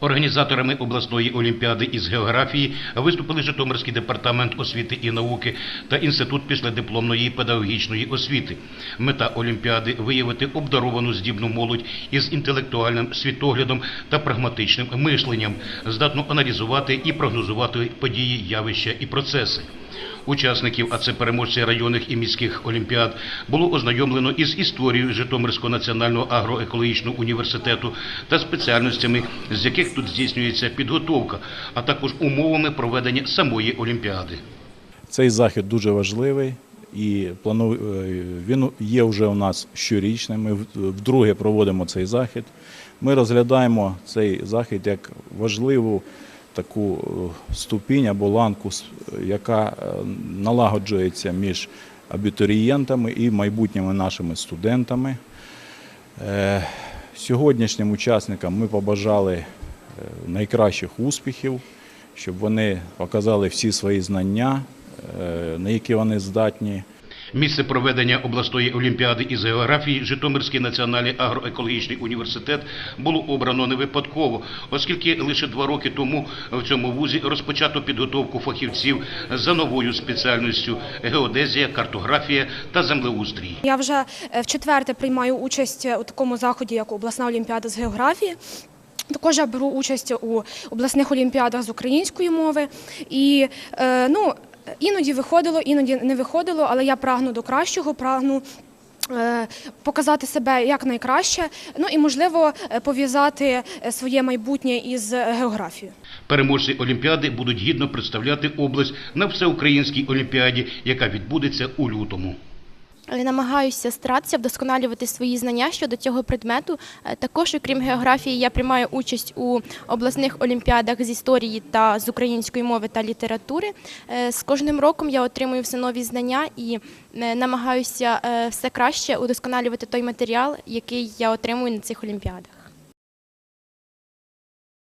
Організаторами обласної олімпіади із географії виступили Житомирський департамент освіти і науки та інститут післядипломної педагогічної освіти. Мета олімпіади виявити обдаровану здібну молодь із інтелектуальним світоглядом та прагматичним мишленням, здатну аналізувати і прогнозувати події, явища і процеси. Учасників, а це переможці районних і міських олімпіад, було ознайомлено із історією Житомирського національного агроекологічного університету та спеціальностями, з яких тут здійснюється підготовка, а також умовами проведення самої олімпіади. Цей захід дуже важливий і плану... е, він є вже у нас щорічним. Ми вдруге проводимо цей захід. Ми розглядаємо цей захід як важливу таку е, ступінь або ланку, яка е, налагоджується між абітурієнтами і майбутніми нашими студентами. Е, Сьогоднішнім учасникам ми побажали найкращих успіхів, щоб вони показали всі свої знання, на які вони здатні. Місце проведення обласної олімпіади із географії Житомирський національний агроекологічний університет було обрано не випадково, оскільки лише два роки тому в цьому вузі розпочато підготовку фахівців за новою спеціальністю геодезія, картографія та землеустрій. Я вже е, вчетверте приймаю участь у такому заході, як обласна олімпіада з географії. Також я беру участь у обласних олімпіадах з української мови. І е, ну, іноді виходило, іноді не виходило, але я прагну до кращого, прагну. е, Показати себе як найкраще, ну і можливо е, пов'язати е, своє майбутнє із географією. Переможці олімпіади будуть гідно представляти область на всеукраїнській олімпіаді, яка відбудеться у лютому. Е, Намагаюся старатися вдосконалювати свої знання щодо цього предмету. Е, Також, окрім географії, я приймаю участь у обласних олімпіадах з історії та з української мови та літератури. Е, З кожним роком я отримую все нові знання і намагаюся все краще удосконалювати той матеріал, який я отримую на цих олімпіадах.